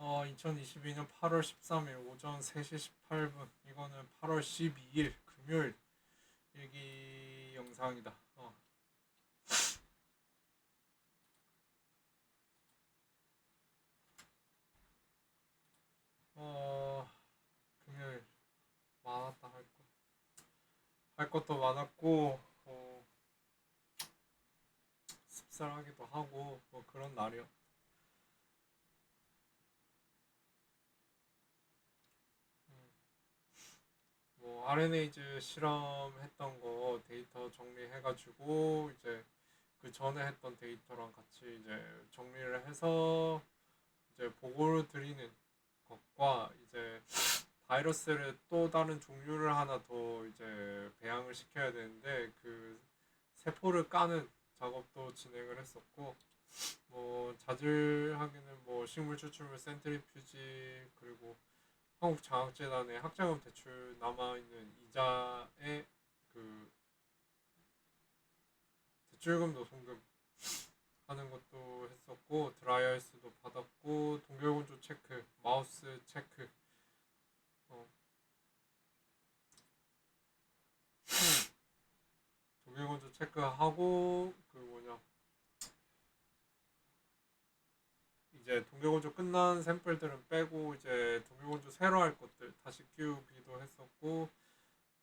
어, 2022년 8월 13일 오전 3시 18분. 이거는 8월 12일 금요일 일기 영상이다. 어. 어, 금요일 많았다 할 거. 할 것도 많았고, 어, 씁쓸하기도 하고, 뭐 그런 날이야. 뭐 RNA즈 실험했던 거 데이터 정리해가지고 이제 그 전에 했던 데이터랑 같이 이제 정리를 해서 이제 보고를 드리는 것과 이제 바이러스를 또 다른 종류를 하나 더 이제 배양을 시켜야 되는데 그 세포를 까는 작업도 진행을 했었고 뭐 자질하기는 뭐 식물 추출물 센트리퓨지 그리고 한국장학재단의 학자금 대출 남아있는 이자의 그 대출금도 송금 하는 것도 했었고 드라이아이스도 받았고 동결건조 체크 마우스 체크 어. 동결건조 체크하고 그 뭐냐 이제 동계건조 끝난 샘플들은 빼고 이제 동계건조 새로 할 것들 다시 끼우기도 했었고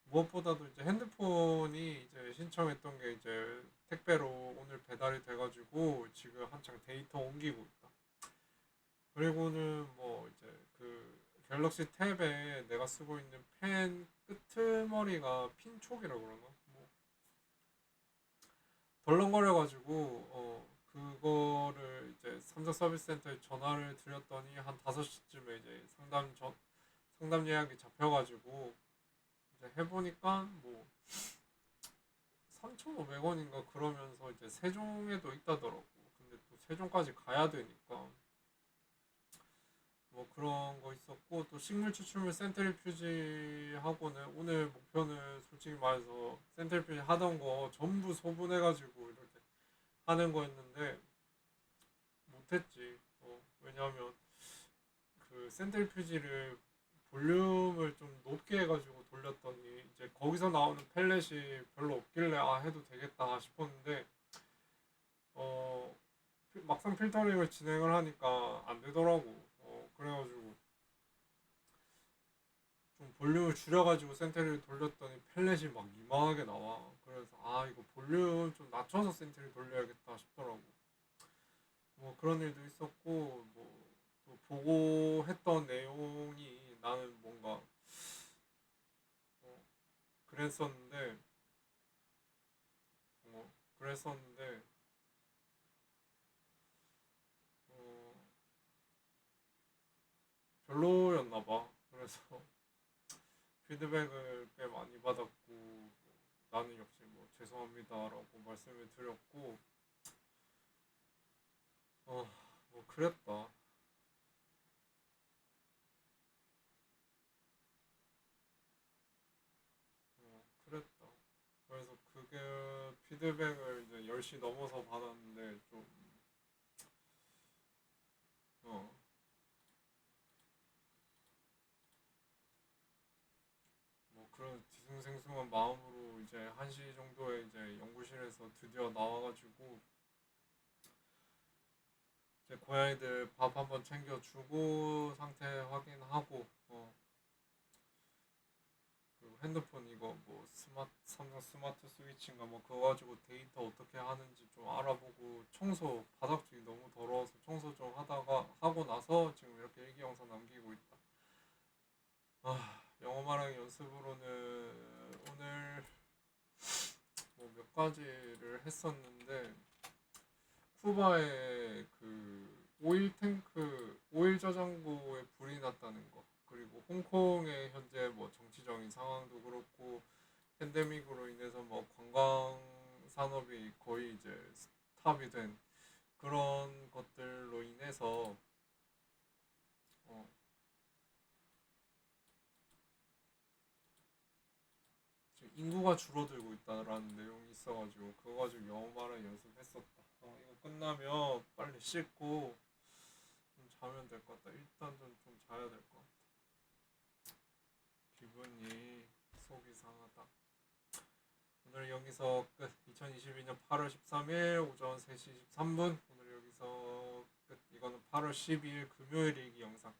무엇보다도 이제 핸드폰이 이제 신청했던 게 이제 택배로 오늘 배달이 돼가지고 지금 한창 데이터 옮기고 있다. 그리고는 뭐 이제 그 갤럭시 탭에 내가 쓰고 있는 펜 끄트머리가 핀촉이라 그러나 뭐 덜렁거려가지고 어 그거를 이제 삼성 서비스 센터에 전화를 드렸더니 한 5시쯤에 이제 상담 전 상담 예약이 잡혀가지고 이제 해보니까 뭐 3,500원인가 그러면서 이제 세종에도 있다더라고. 근데 또 세종까지 가야 되니까 뭐 그런 거 있었고 또 식물 추출물 센트리퓨지 하고는 오늘 목표는 솔직히 말해서 센트리퓨지 하던 거 전부 소분해가지고 이렇게 하는 거였는데 못했지. 어, 왜냐하면 그 센트리퓨지를 볼륨을 좀 높게 해가지고 돌렸더니 이제 거기서 나오는 펠렛이 별로 없길래 아 해도 되겠다 싶었는데 어 필- 막상 필터링을 진행을 하니까 안 되더라고. 어 그래가지고 좀 볼륨을 줄여가지고 센터를 돌렸더니 펠렛이 막 이만하게 나와. 그래서 아 이거 볼륨 좀 낮춰서 센터를 돌려야겠다 싶더라고. 뭐 그런 일도 있었고 뭐 또 보고 했던 내용이 나는 뭔가 어, 그랬었는데 어, 그랬었는데 어, 별로였나 봐. 그래서 피드백을 꽤 많이 받았고 뭐 나는 역시 뭐 죄송합니다라고 말씀을 드렸고 어 뭐 그랬다. 어 그랬다. 그래서 그게 피드백을 이제 10시 넘어서 받았는데 좀어 뭐 그런 뒤숭생숭한 마음으로 이제 1시 정도에 이제 연구실에서 드디어 나와가지고 이제 고양이들 밥 한번 챙겨주고 상태 확인하고 어 그리고 핸드폰 이거 뭐 스마트 삼성 스마트 스위치인가 뭐 그거 가지고 데이터 어떻게 하는지 좀 알아보고 청소 바닥 쪽이 너무 더러워서 청소 좀 하다가 하고 나서 지금 이렇게 일기 영상 남기고 있다. 말하기 연습으로는 오늘 뭐 몇 가지를 했었는데 쿠바의 그 오일 탱크 오일 저장고에 불이 났다는 거. 그리고 홍콩의 현재 뭐 정치적인 상황도 그렇고 팬데믹으로 인해서 뭐 관광 산업이 거의 이제 스탑이 된 그런 것들로 인해서 어 지금 인구가 줄어들고 있다라는 내용이 있어가지고 그거 가지고 영어 말을 연습했었다. 어, 이거 끝나면 빨리 씻고 좀 가면 될 것 같다. 일단 좀, 좀 자야 될 것 같아. 기분이 속이 상하다. 오늘 여기서 끝. 2022년 8월 13일 오전 3시 23분. 오늘 여기서 끝. 이거는 8월 12일 금요일 일기 영상.